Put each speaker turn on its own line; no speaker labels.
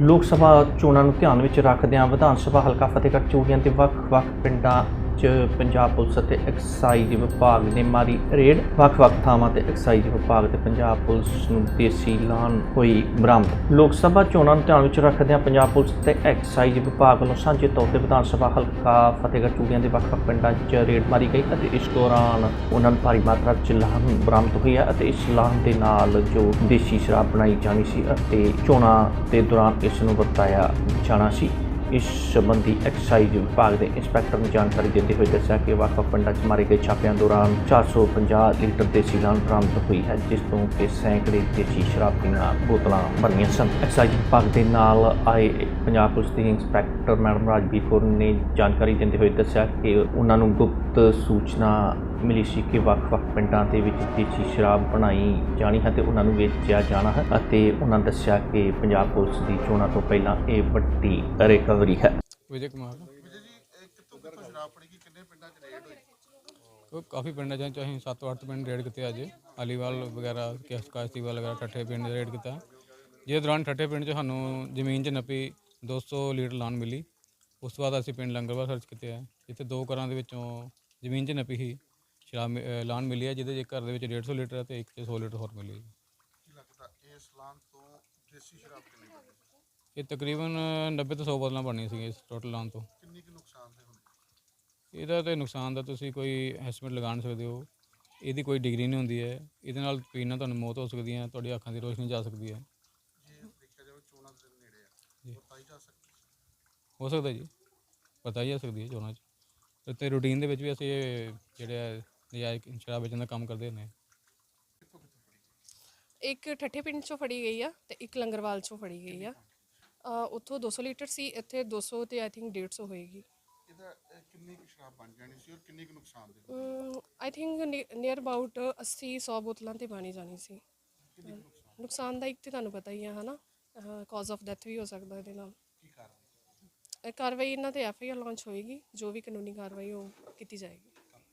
ਲੋਕ ਸਭਾ ਚੋਣਾਂ ਨੂੰ ਧਿਆਨ ਵਿੱਚ ਰੱਖਦਿਆਂ ਵਿਧਾਨ ਸਭਾ ਹਲਕਾ ਫਤਿਹਗੜ੍ਹ ਚੂੜੀਆਂ ਦੇ ਵੱਖ-ਵੱਖ ਪਿੰਡਾਂ 'ਚ ਪੰਜਾਬ ਪੁਲਿਸ ਅਤੇ ਐਕਸਾਈਜ਼ ਵਿਭਾਗ ਨੇ ਮਾਰੀ ਰੇਡ। ਵੱਖ-ਵੱਖ ਥਾਵਾਂ ਤੇ ਐਕਸਾਈਜ਼ ਵਿਭਾਗ ਤੇ ਪੰਜਾਬ ਪੁਲਿਸ ਨੂੰ ਦੇਸੀ ਲਾਨ ਹੋਈ ਬਰਾਮਦ। ਲੋਕ ਸਭਾ ਚੋਣਾਂ ਨੂੰ ਧਿਆਨ ਵਿੱਚ ਰੱਖਦਿਆਂ ਪੰਜਾਬ ਪੁਲਿਸ ਤੇ ਐਕਸਾਈਜ਼ ਵਿਭਾਗ ਵੱਲੋਂ ਸਾਂਝੇ ਤੌਰ ਤੇ ਵਿਧਾਨ ਸਭਾ ਹਲਕਾ ਫਤਿਹਗੜ੍ਹ ਚੂੜੀਆਂ ਦੇ ਵੱਖ-ਵੱਖ ਪਿੰਡਾਂ 'ਚ ਰੇਡ ਮਾਰੀ ਗਈ ਅਤੇ ਇਸ ਦੌਰਾਨ ਉਹਨਾਂ ਨੂੰ ਭਾਰੀ ਮਾਤਰਾ 'ਚ ਲਾਨ ਬਰਾਮਦ ਹੋਈ ਹੈ ਅਤੇ ਇਸ ਲਾਨ ਦੇ ਨਾਲ ਜੋ ਦੇਸੀ ਸ਼ਰਾਬ ਬਣਾਈ ਜਾਣੀ ਸੀ ਅਤੇ ਚੋਣਾਂ ਦੇ ਦੌਰਾਨ ਇਸ ਨੂੰ ਵਰਤਾਇਆ ਜਾਣਾ ਸੀ। ਇਸ ਸੰਬੰਧੀ ਐਕਸਾਈਜ਼ ਵਿਭਾਗ ਦੇ ਇੰਸਪੈਕਟਰ ਨੂੰ ਜਾਣਕਾਰੀ ਦਿੰਦੇ ਹੋਏ ਦੱਸਿਆ ਕਿ ਵੱਖ-ਵੱਖ ਪਿੰਡਾਂ 'ਚ ਮਾਰੇ ਗਏ ਛਾਪਿਆਂ ਦੌਰਾਨ 450 ਲੀਟਰ ਦੇਸੀ ਲਾਨ ਬਰਾਮਦ ਹੋਈ ਹੈ, ਜਿਸ ਤੋਂ ਕਿ ਸੈਂਕੜੇ ਦੇਸੀ ਸ਼ਰਾਬ ਦੀਆਂ ਬੋਤਲਾਂ ਭਰੀਆਂ ਸਨ। ਐਕਸਾਈਜ਼ ਵਿਭਾਗ ਦੇ ਨਾਲ ਆਏ ਪੰਜਾਬ ਪੁਲਿਸ ਦੇ ਇੰਸਪੈਕਟਰ ਮੈਡਮ ਰਾਜਵੀਰ ਕੌਰ ਨੇ ਜਾਣਕਾਰੀ ਦਿੰਦੇ ਹੋਏ ਦੱਸਿਆ ਕਿ ਉਹਨਾਂ ਨੂੰ ਗੁਪਤ ਸੂਚਨਾ ਮਿਲੀ ਸੀ ਕਿ ਵੱਖ-ਵੱਖ ਪਿੰਡਾਂ ਦੇ ਵਿੱਚ ਦੇਸੀ ਸ਼ਰਾਬ ਬਣਾਈ ਜਾਣੀ ਹੈ ਤੇ ਉਹਨਾਂ ਨੂੰ ਵੇਚਿਆ ਜਾਣਾ ਹੈ ਅਤੇ ਉਹਨਾਂ ਦੱਸਿਆ ਕਿ ਪੰਜਾਬ ਪੁਲਿਸ ਦੀ ਚੋਣਾਂ ਤੋਂ ਪਹਿਲਾਂ ਇਹ ਵੱਡੀ ਰਿਕਵਰੀ ਹੈ।
ਵਿਜੇ ਕੁਮਾਰ।
ਵਿਜੇ ਜੀ ਕਿੱਥੋਂ ਕਿੱਥੋਂ ਸ਼ਰਾਬ ਫੜੀ ਗਈ ਕਿੰਨੇ ਪਿੰਡਾਂ 'ਚ ਰੇਡ ਹੋਈ?
ਉਹ ਕਾਫੀ ਪਿੰਡਾਂ ਚ ਅਸੀਂ 7-8 ਪਿੰਡ ਰੇਡ ਕੀਤੇ ਅੱਜ। ਅਲੀਵਾਲ ਵਗੈਰਾ ਕੇਸ ਕਾਸਤੀਵਾਲ ਵਗੈਰਾ ਠੱਠੇ ਪਿੰਡ ਰੇਡ ਕੀਤਾ। ਜਿਹਦੇ ਦੌਰਾਨ ਠੱਠੇ ਪਿੰਡ 'ਚ ਸਾਨੂੰ ਜ਼ਮੀਨ 'ਚ ਨੱਪੀ 200 ਲੀਟਰ ਲਾਨ ਮਿਲੀ। ਉਸ ਤੋਂ ਬਾਅਦ ਅਸੀਂ ਪਿੰਡ ਲੰਗਰਵਾਲ ਸਰਚ ਕੀਤੇ ਆ। ਜਿੱਥੇ ਦੋ ਘਰਾਂ ਦੇ ਵਿੱਚੋਂ ਜ਼ਮੀਨ 'ਚ ਨੱਪੀ ਸੀ। ਸ਼ਰਾਬ ਮਿ- ਮਿਲੀ ਹੈ ਜਿਹਦੇ 'ਚ ਘਰ ਦੇ ਵਿੱਚ 150 ਲੀਟਰ ਹੈ ਤੇ ਇੱਕ 'ਚ 100 ਲੀਟਰ ਹੋਰ ਮਿਲੀ ਹੈ
ਕੀ ਲੱਗਦਾ ਇਸ ਲਾਨ ਤੋਂ ਦੇਸੀ ਸ਼ਰਾਬ ਕਿੰਨੀ ਬਣੀ
ਇਹ ਤਕਰੀਬਨ 90 ਤੋਂ 100 ਬੋਤਲਾਂ ਬਣਨੀਆਂ ਸੀਗੀਆਂ ਇਸ ਟੋਟਲ ਲਾਨ ਤੋਂ।
ਕਿੰਨੀ ਕੁ ਨੁਕਸਾਨ ਦੇ ਹੋਣੇ?
ਇਹਦਾ ਤੇ ਨੁਕਸਾਨ ਦਾ ਤੁਸੀਂ ਕੋਈ ਐਸਟੀਮੇਟ ਲਗਾ ਨਹੀਂ ਸਕਦੇ ਹੋ। ਇਹਦੀ ਕੋਈ ਡਿਗਰੀ ਨਹੀਂ ਹੁੰਦੀ ਹੈ। ਇਹਦੇ ਨਾਲ ਪੀਣ ਨਾਲ ਤੁਹਾਨੂੰ ਮੌਤ ਹੋ ਸਕਦੀ ਹੈ ਤੁਹਾਡੀ ਅੱਖਾਂ ਦੀ ਰੋਸ਼ਨੀ ਜਾ ਸਕਦੀ ਹੈ।
ਜੇ ਦੇਖਿਆ ਜਾਵੇ ਚੋਣਾਂ ਦੇ ਦਿਨ ਨੇੜੇ ਆ
ਜੀ।
ਬਤਾਈ ਜਾ ਸਕਦੀ
ਹੋ ਸਕਦਾ ਜੀ। ਪਤਾ ਹੀ ਜਾ ਸਕਦੀ ਹੈ ਚੋਣਾਂ 'ਚ। ਤੇ- ਰੂਟੀਨ ਦੇ ਵਿੱਚ ਵੀ ਅਸੀਂ ਇਹ ਜਿਹੜੇ ਆ ਨਜਾਇਜ਼ ਸ਼ਰਾਬ ਵੇਚਣ ਦਾ ਕੰਮ ਕਰਦੇ ਹਾਂ
ਇੱਕ ਠੱਠੇ ਪਿੰਡ ਚੋਂ ਫੜੀ ਗਈ ਆ ਤੇ ਇੱਕ ਲੰਗਰਵਾਲ ਚੋਂ ਫੜੀ ਗਈ ਆ। ਅ, ਉੱਥੋਂ 200 ਲੀਟਰ ਸੀ ਇੱਥੇ 200 ਤੇ ਆਈ ਥਿੰਕ 150 ਹੋਏਗੀ।
ਇਹਦਾ ਇਹ ਕਿੰਨੀ ਕੁ ਸ਼ਰਾਬ ਬਣ ਜਾਣੀ ਸੀ ਔਰ ਕਿੰਨੀ ਕੁ ਨੁਕਸਾਨ ਦੇ?
ਆਈ ਥਿੰਕ ਨੀਅਰ ਅਬਾਊਟ 80 100 ਬੋਤਲਾਂ ਤੇ ਬਣੀ ਜਾਣੀ ਸੀ।
ਕਿੰਨੀ ਕੁ ਨੁਕਸਾਨ?
ਨੁਕਸਾਨ ਦਾ ਇੱਕ ਤੇ ਤੁਹਾਨੂੰ ਪਤਾ ਹੀ ਆ ਹਨਾ? ਕਾਜ਼ ਆਫ ਡੈਥ ਵੀ ਹੋ ਸਕਦਾ ਇਹਦੇ ਨਾਲ।
ਕੀ ਕਾਰਨ?
ਇਹ ਕਾਰਵਾਈ ਇਹਨਾਂ ਤੇ ਐਫ ਆਈ ਆਰ ਲਾਂਚ ਹੋਏਗੀ ਜੋ ਵੀ ਕਾਨੂੰਨੀ ਕਾਰਵਾਈ ਉਹ ਕੀਤੀ ਜਾਏਗੀ।